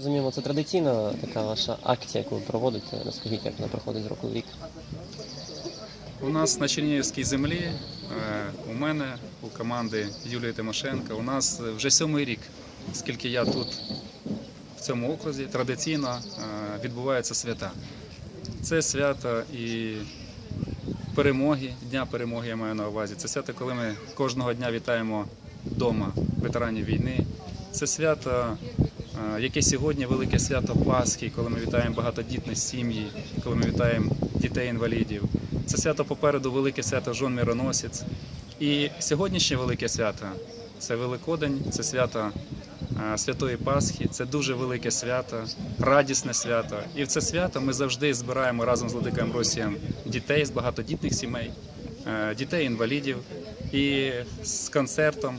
Розуміємо, це традиційна така ваша акція, яку ви проводите. Розкажіть, як вона проходить з року в рік. У нас на Чернігівській землі, е, у мене, у команди Юлії Тимошенко, у нас вже сьомий рік, скільки я тут в цьому окрузі, традиційно е, відбуваються свята. Це свято і перемоги, Дня перемоги я маю на увазі. Це свято, коли ми кожного дня вітаємо вдома ветеранів війни. Це свято, яке сьогодні велике свято Пасхи, коли ми вітаємо багатодітні сім'ї, коли ми вітаємо дітей-інвалідів. Це свято попереду велике свято Жон Мироносець. І сьогоднішнє велике свято це Великодень, це свято Святої Пасхи, це дуже велике свято, радісне свято. І в це свято ми завжди збираємо разом з Владикою Амбросієм дітей з багатодітних сімей, дітей-інвалідів і з концертом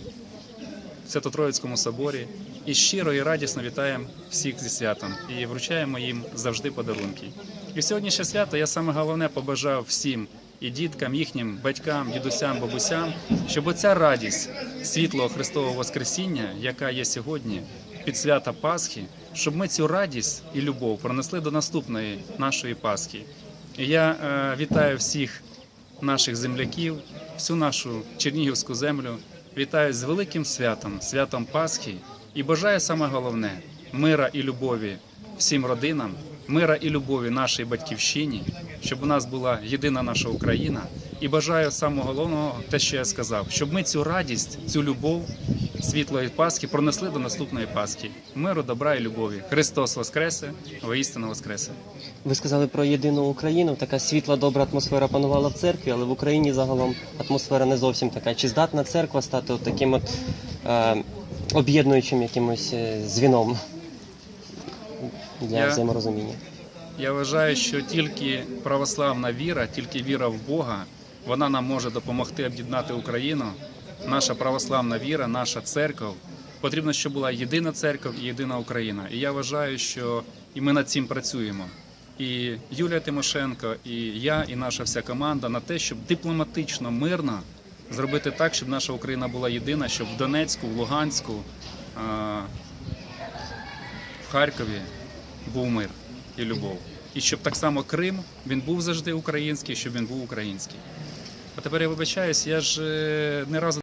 Свято-Троїцькому соборі. І щиро і радісно вітаємо всіх зі святом і вручаємо їм завжди подарунки. І сьогоднішнє свято я саме головне побажав всім і діткам, їхнім батькам, дідусям, бабусям, щоб оця радість світлого Христового Воскресіння, яка є сьогодні під свята Пасхи, щоб ми цю радість і любов пронесли до наступної нашої Пасхи. Я е, вітаю всіх наших земляків, всю нашу Чернігівську землю. Вітаю з великим святом, святом Пасхи, і бажаю саме головне мира і любові всім родинам, мира і любові нашій батьківщині, щоб у нас була єдина наша Україна. І бажаю самого головного, те, що я сказав, щоб ми цю радість, цю любов світлої Пасхи пронесли до наступної Пасхи. Миру, добра і любові. Христос Воскресе, воістину Воскресе. Ви сказали про єдину Україну. Така світла, добра атмосфера панувала в церкві, але в Україні загалом атмосфера не зовсім така. Чи здатна церква стати от таким от е, об'єднуючим якимось е, звіном для Я- взаєморозуміння? Я вважаю, що тільки православна віра, тільки віра в Бога, вона нам може допомогти об'єднати Україну. Наша православна віра, наша церква. Потрібно, щоб була єдина церква і єдина Україна. І я вважаю, що і ми над цим працюємо. І Юлія Тимошенко, і я, і наша вся команда на те, щоб дипломатично, мирно зробити так, щоб наша Україна була єдина, щоб в Донецьку, в Луганську, в Харкові був мир і любов. І щоб так само Крим він був завжди український, щоб він був український. А тепер я вибачаюсь, я ж е, не разу